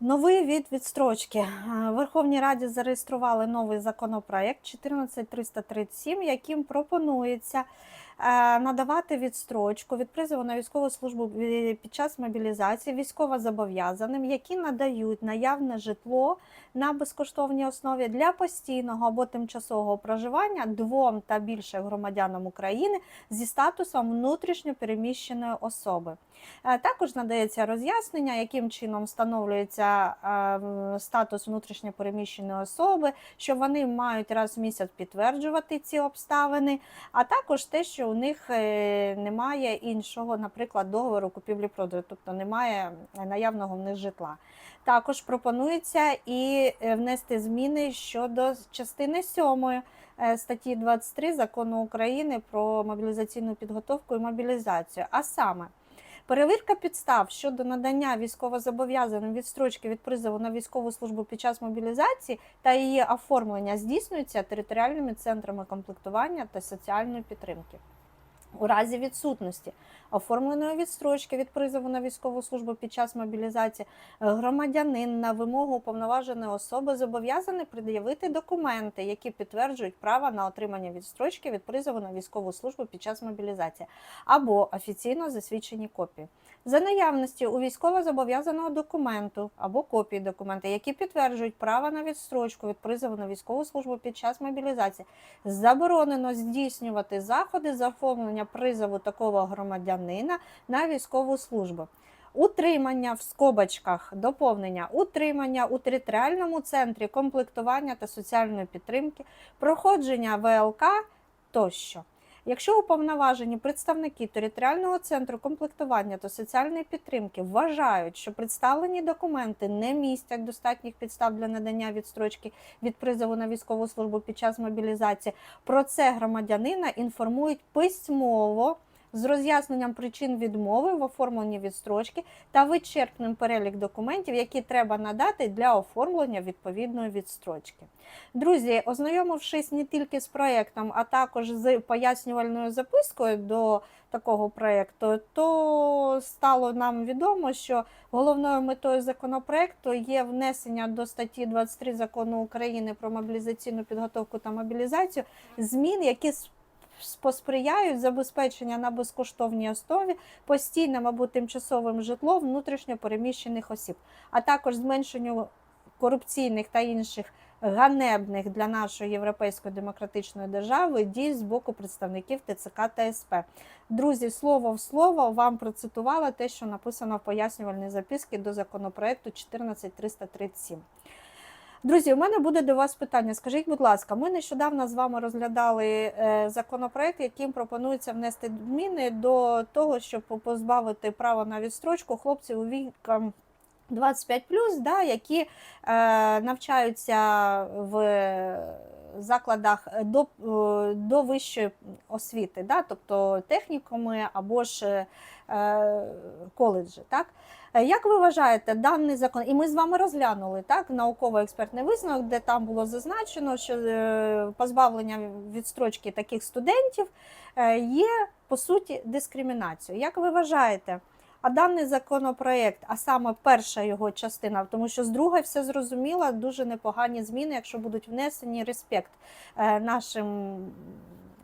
Новий від відстрочки. Е, Верховній Раді зареєстрували новий законопроект 14337, яким пропонується надавати відстрочку від призову на військову службу під час мобілізації військовозобов'язаним, які надають наявне житло на безкоштовній основі для постійного або тимчасового проживання двом та більше громадянам України зі статусом внутрішньо переміщеної особи. Е, Також надається роз'яснення, яким чином встановлюється е, статус внутрішньопереміщеної особи, що вони мають раз в місяць підтверджувати ці обставини, а також те, що у них е, немає іншого, наприклад, договору купівлі-продажу, тобто немає наявного в них житла. Також пропонується і е, внести зміни щодо частини 7 статті 23 закону України про мобілізаційну підготовку і мобілізацію. А саме Перевірка підстав щодо надання військовозобов'язаним відстрочки від призову на військову службу під час мобілізації та її оформлення здійснюється територіальними центрами комплектування та соціальної підтримки. У разі відсутності оформленої відстрочки від призову на військову службу під час мобілізації е, громадянин на вимогу уповноваженої особи зобов'язаний пред'явити документи, які підтверджують право на отримання відстрочки від призову на військову службу під час мобілізації або офіційно засвідчені копії. За наявності у військовозобов'язаного документу або копії документа, які підтверджують право на відстрочку від призову на військову службу під час мобілізації, заборонено здійснювати заходи з оформлення призову такого громадянина на військову службу. Утримання в скобочках, доповнення, утримання у територіальному центрі комплектування та соціальної підтримки, проходження ВЛК тощо. Якщо уповноважені представники територіального центру комплектування та соціальної підтримки вважають, що представлені документи не містять достатніх підстав для надання відстрочки від призову на військову службу під час мобілізації, про це громадянина інформують письмово з роз'ясненням причин відмови в оформленні відстрочки та вичерпним перелік документів, які треба надати для оформлення відповідної відстрочки. Друзі, ознайомившись не тільки з проєктом, а також з пояснювальною запискою до такого проєкту, то стало нам відомо, що головною метою законопроекту є внесення до статті 23 закону України про мобілізаційну підготовку та мобілізацію змін, які посприяють забезпечення на безкоштовній основі постійним або тимчасовим житлом внутрішньо переміщених осіб, а також зменшенню корупційних та інших ганебних для нашої європейської демократичної держави дій з боку представників ТЦК та СП. Друзі, слово в слово вам процитувала те, що написано в пояснювальній записці до законопроекту 14337. Друзі, у мене буде до вас питання. Скажіть, будь ласка, ми нещодавно з вами розглядали е, законопроект, яким пропонується внести зміни до того, щоб позбавити права на відстрочку хлопців у вікам 25 да, які е, навчаються в закладах до, е, до вищої освіти, да, тобто технікуми або ж е, коледжі. Так? Е, Як ви вважаєте, даний закон, і ми з вами розглянули так, науково-експертний висновок, де там було зазначено, що е, позбавлення відстрочки таких студентів е, є по суті дискримінацією. Як ви вважаєте? А даний законопроект, а саме перша його частина, тому що з другої все зрозуміло, дуже непогані зміни, якщо будуть внесені респект е, нашим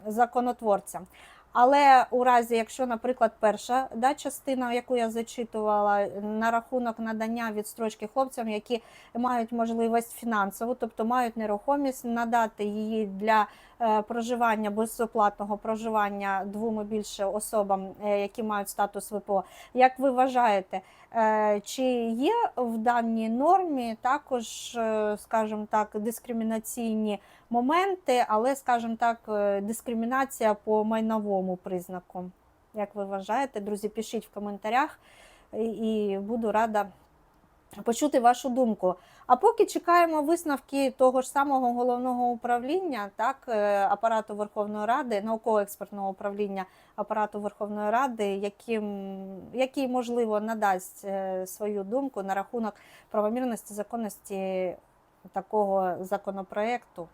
законотворцям. Але у разі, якщо, наприклад, перша да, частина, яку я зачитувала, на рахунок надання відстрочки хлопцям, які мають можливість фінансову, тобто мають нерухомість, надати її для е, проживання безоплатного проживання двом і більше особам, е, які мають статус ВПО. Як ви вважаєте, е, чи є в даній нормі також, скажімо так, дискримінаційні моменти, але, скажімо так, дискримінація по майновому признаку? Як ви вважаєте, друзі, пишіть в коментарях і- і буду рада почути вашу думку. А поки чекаємо висновки того ж самого головного управління, так, е, апарату Верховної Ради, науково-експертного управління апарату Верховної Ради, яким, який, можливо, надасть е, свою думку на рахунок правомірності, законності такого законопроекту.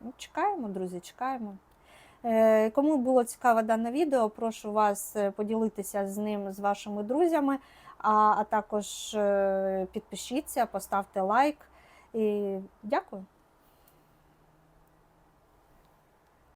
Ну, чекаємо, друзі, чекаємо. Е, Кому було цікаве дане відео, прошу вас е, поділитися з ним з вашими друзями. а, а також е, підпишіться, поставте лайк. І дякую.